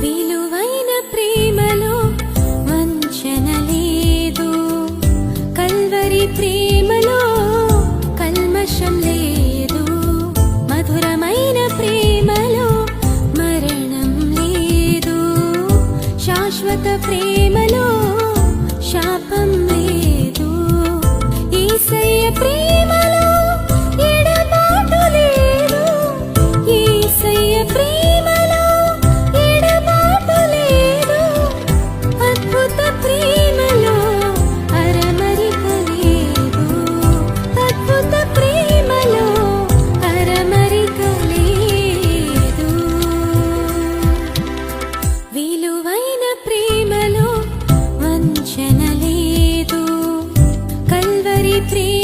విలువైన ప్రేమలో వంచన లేదు. కల్వరి ప్రేమలో కల్మషం లేదు. మధురమైన ప్రేమలో మరణం లేదు. శాశ్వత ప్రేమలో entre